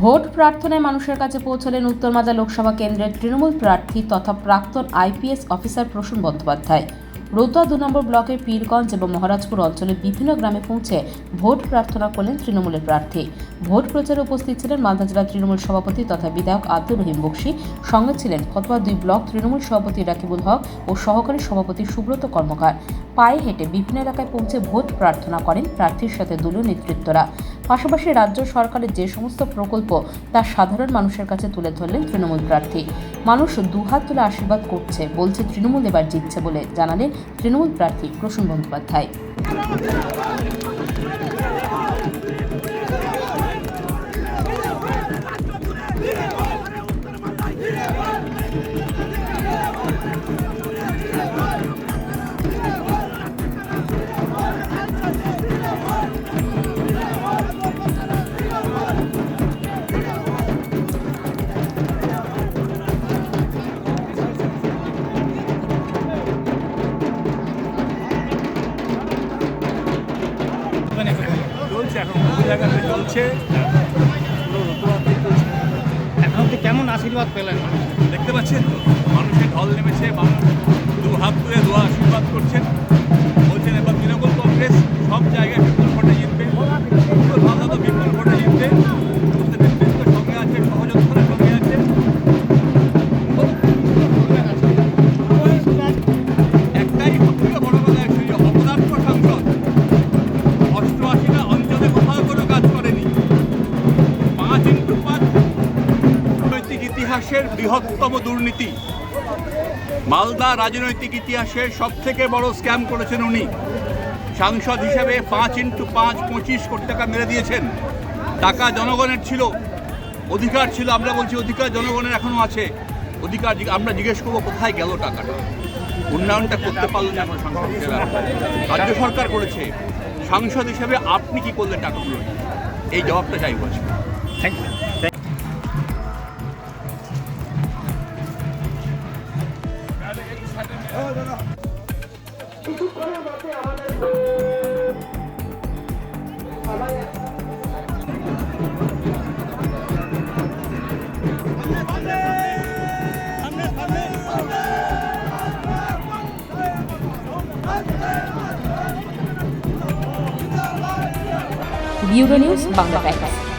Vote প্রার্থনায় মানুষের কাছে পৌঁছলেন উত্তরমালদা লোকসভা কেন্দ্রের তৃণমূল প্রার্থী তথা প্রাক্তন আইপিএস অফিসার প্রসূন বন্দ্যোপাধ্যায়। রৌতা দু নম্বর ব্লকের পীরগঞ্জ এবং মহারাজপুর অঞ্চলের বিভিন্ন গ্রামে পৌঁছে ভোট প্রার্থনা করলেন তৃণমূলের প্রার্থী। ভোট প্রচারে উপস্থিত ছিলেন মালদা জেলা তৃণমূল সভাপতি তথা বিধায়ক আব্দুর রহিম বক্সি। সঙ্গে ছিলেন ফতোয়া দুই ব্লক তৃণমূল সভাপতি রাকিবুল হক ও সহকারী সভাপতি সুব্রত কর্মকার। পায়ে হেঁটে বিভিন্ন এলাকায় পৌঁছে ভোট প্রার্থনা করেন প্রার্থীর সাথে দলীয় নেতৃত্বরা। পাশাপাশি রাজ্য সরকারের যে সমস্ত প্রকল্প তা সাধারণ মানুষের কাছে তুলে ধরলেন তৃণমূল প্রার্থী। মানুষ দুহাত তুলে আশীর্বাদ করছে, বলছে তৃণমূল এবার জিতছে বলে জানালেন তৃণমূল প্রার্থী প্রসূন বন্দ্যোপাধ্যায়। চলছে এখন জায়গাতে চলছে? এখন কেমন আশীর্বাদ পেলেন দেখতে পাচ্ছেন মানুষের ঢল নেমেছে মানুষ ইতিহাসের বৃহত্তম দুর্নীতি। মালদা রাজনৈতিক ইতিহাসের সব থেকে বড় স্ক্যাম করেছেন উনি। সাংসদ হিসেবে পাঁচ ইন্টু পাঁচ পঁচিশ কোটি টাকা মেরে দিয়েছেন। টাকা জনগণের ছিল। অধিকার ছিল, আমরা বলছি অধিকার জনগণের এখনও আছে। অধিকার আমরা জিজ্ঞেস করব কোথায় গেল টাকাটা? উন্নয়নটা করতে পারলেন এখন সাংসদ হিসেবে। রাজ্য সরকার করেছে। সাংসদ হিসেবে আপনি কি করলেন টাকাগুলো এই জবাবটা চাই বলছি thank you bureau news Bangla Times